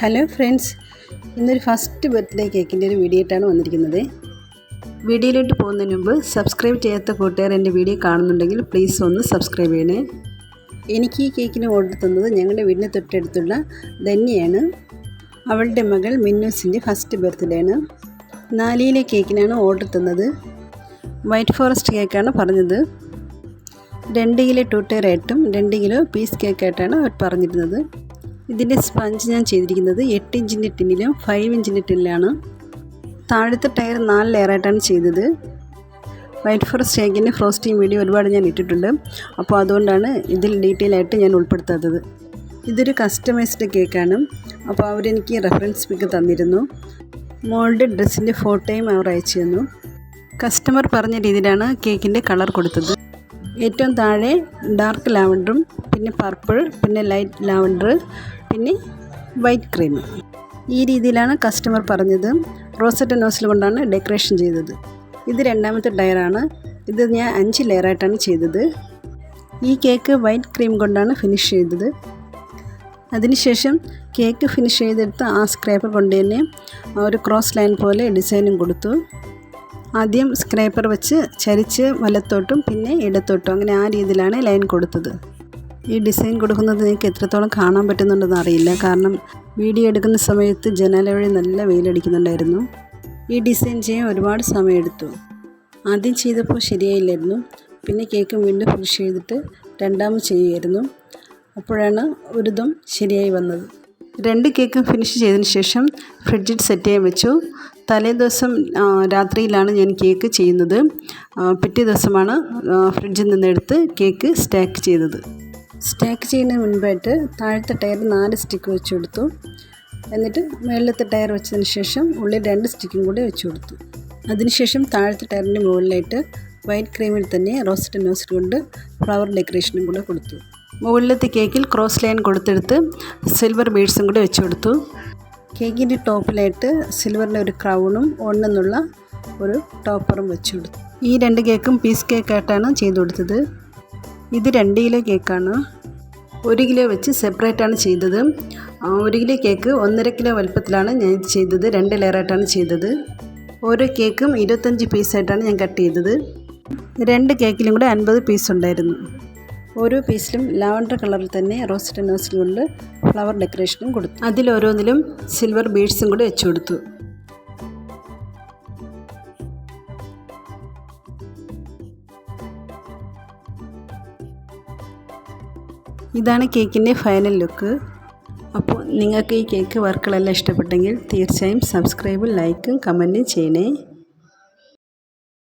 Hello friends ഇന്നൊരു first birthday കേക്കിന്റെ ഒരു വീഡിയോ ആയിട്ടാണ് വന്നിരിക്കുന്നത്. വീഡിയോയിലോട്ട് പോകുന്നതിന് മുമ്പ് സബ്സ്ക്രൈബ് ചെയ്യാത്ത കൂട്ടുകാർ എന്റെ വീഡിയോ കാണുന്നുണ്ടെങ്കിൽ പ്ലീസ് ഒന്ന് സബ്സ്ക്രൈബ് ചെയ്യണേ. എനിക്ക് ഈ കേക്കിന് ഓർഡർ തന്നത് ഞങ്ങളുടെ വീടിന് തൊട്ടടുത്തുള്ള ധന്യയാണ്. അവളുടെ മകൾ മിന്നൂസിന്റെ ഫസ്റ്റ് ബർത്ത്ഡേ ആണ്. നാലിയിലെ കേക്കിനാണ് ഓർഡർ തന്നത്. വൈറ്റ് ഫോറസ്റ്റ് കേക്കാണ് പറഞ്ഞത്. രണ്ട് കിലോ ടു ടയറായിട്ടും രണ്ട് കിലോ പീസ് കേക്കായിട്ടാണ് അവർ പറഞ്ഞിരുന്നത്. ഇതിന്റെ സ്പഞ്ച് ഞാൻ ചെയ്തിരിക്കുന്നത് എട്ട് ഇഞ്ചിന്റെ ടിന്നിലും ഫൈവ് ഇഞ്ചിന്റെ ടിന്നിലാണ്. താഴത്തെ ടയർ നാല് ലെയറായിട്ടാണ് ചെയ്തത്. വൈറ്റ് ഫോറസ്റ്റ് കേക്കിന്റെ ഫ്രോസ്റ്റിംഗ് വീഡിയോ ഒരുപാട് ഞാൻ ഇട്ടിട്ടുണ്ട്. അപ്പോൾ അതുകൊണ്ടാണ് ഇതിൽ ഡീറ്റെയിൽ ആയിട്ട് ഞാൻ ഉൾപ്പെടുത്താത്തത്. ഇതൊരു കസ്റ്റമൈസ്ഡ് കേക്കാണ്. അപ്പോൾ അവരെനിക്ക് റെഫറൻസ് പിക്ക് തന്നിരുന്നു. മോളുടെ ഡ്രസ്സിന്റെ ഫോട്ടോയും അവർ അയച്ചു തന്നു. കസ്റ്റമർ പറഞ്ഞ രീതിയിലാണ് കേക്കിന്റെ കളർ കൊടുത്തത്. ഏറ്റവും താഴെ ഡാർക്ക് ലാവൻഡറും പിന്നെ പർപ്പിൾ പിന്നെ ലൈറ്റ് ലാവൻഡർ പിന്നെ വൈറ്റ് ക്രീം. ഈ രീതിയിലാണ് കസ്റ്റമർ പറഞ്ഞത്. റോസറ്റ് നോസിൽ കൊണ്ടാണ് ഡെക്കറേഷൻ ചെയ്തത്. ഇത് രണ്ടാമത്തെ ടയറാണ് ഇത് ഞാൻ അഞ്ച് ലെയറായിട്ടാണ് ചെയ്തത്. ഈ കേക്ക് വൈറ്റ് ക്രീം കൊണ്ടാണ് ഫിനിഷ് ചെയ്തത്. അതിനുശേഷം കേക്ക് ഫിനിഷ് ചെയ്തെടുത്ത് ആ സ്ക്രാപ്പർ കൊണ്ട് തന്നെ ഒരു ക്രോസ് ലൈൻ പോലെ ഡിസൈനും കൊടുത്തു. ആദ്യം സ്ക്രാപ്പർ വെച്ച് ചരിച്ച് വലത്തോട്ടും പിന്നെ ഇടത്തോട്ടും അങ്ങനെ ആ രീതിയിലാണ് ലൈൻ കൊടുത്തത്. ഈ ഡിസൈൻ കൊടുക്കുന്നത് നിങ്ങൾക്ക് എത്രത്തോളം കാണാൻ പറ്റുന്നുണ്ടെന്ന് അറിയില്ല. കാരണം വീഡിയോ എടുക്കുന്ന സമയത്ത് ജനാല വഴി നല്ല വെയിലടിക്കുന്നുണ്ടായിരുന്നു. ഈ ഡിസൈൻ ചെയ്യാൻ ഒരുപാട് സമയമെടുത്തു. ആദ്യം ചെയ്തപ്പോൾ ശരിയായില്ലായിരുന്നു. പിന്നെ കേക്ക് വീണ്ടും ഫിനിഷ് ചെയ്തിട്ട് രണ്ടാമത് ചെയ്യുമായിരുന്നു അപ്പോഴാണ് ഒരിതും ശരിയായി വന്നത്. രണ്ട് കേക്കും ഫിനിഷ് ചെയ്തതിന് ശേഷം ഫ്രിഡ്ജിൽ സെറ്റ് ചെയ്യാൻ വെച്ചു. തലേ ദിവസം രാത്രിയിലാണ് ഞാൻ കേക്ക് ചെയ്യുന്നത്. പിറ്റേ ദിവസമാണ് ഫ്രിഡ്ജിൽ നിന്നെടുത്ത് കേക്ക് സ്റ്റാക്ക് ചെയ്തത്. സ്റ്റാക്ക് ചെയ്യുന്ന മുൻപായിട്ട് താഴത്തെ ടയർ നാല് സ്റ്റിക്ക് വെച്ച് കൊടുത്തു. എന്നിട്ട് മുകളിലത്തെ ടയർ വെച്ചതിന് ശേഷം ഉള്ളിൽ രണ്ട് സ്റ്റിക്കും കൂടി വെച്ച് കൊടുത്തു. അതിനുശേഷം താഴത്തെ ടയറിന്റെ മുകളിലായിട്ട് വൈറ്റ് ക്രീമിൽ തന്നെ റോസ്റ്റ് നോസ്റ്റ് കൊണ്ട് ഫ്ലവർ ഡെക്കറേഷനും കൂടെ കൊടുത്തു. മുകളിലത്തെ കേക്കിൽ ക്രോസ് ലൈൻ കൊടുത്തെടുത്ത് സിൽവർ ബീഡ്സും കൂടി വെച്ച് കൊടുത്തു. കേക്കിന്റെ ടോപ്പിലായിട്ട് സിൽവറിന്റെ ഒരു ക്രൗണും ഒന്നെന്നുള്ള ഒരു ടോപ്പറും വെച്ച് കൊടുത്തു. ഈ രണ്ട് കേക്കും പീസ് കേക്കായിട്ടാണ് ചെയ്തു കൊടുത്തത്. ഇത് രണ്ട് കിലോ കേക്കാണ്. ഒരു കിലോ വെച്ച് സെപ്പറേറ്റാണ് ചെയ്തത്. ഒരു കിലോ കേക്ക് ഒന്നര കിലോ വലുപ്പത്തിലാണ് ഞാൻ ഇത് ചെയ്തത്. രണ്ട് ലെയറായിട്ടാണ് ചെയ്തത്. ഓരോ കേക്കും ഇരുപത്തഞ്ച് പീസായിട്ടാണ് ഞാൻ കട്ട് ചെയ്തത്. രണ്ട് കേക്കിലും കൂടെ അൻപത് പീസ് ഉണ്ടായിരുന്നു. ഓരോ പീസിലും ലാവണ്ടർ കളറിൽ തന്നെ റോസ്റ്റഡ് നോസിൽ കൊണ്ട് ഫ്ലവർ ഡെക്കറേഷനും കൊടുത്തു. അതിലോരോന്നിലും സിൽവർ ബീഡ്സും കൂടി വെച്ചു കൊടുത്തു. ഇതാണ് കേക്കിന്റെ ഫൈനൽ ലുക്ക്. അപ്പോൾ നിങ്ങൾക്ക് ഈ കേക്ക് വർക്കുകളെല്ലാം ഇഷ്ടപ്പെട്ടെങ്കിൽ തീർച്ചയായും സബ്സ്ക്രൈബും ലൈക്കും കമന്റും ചെയ്യണേ.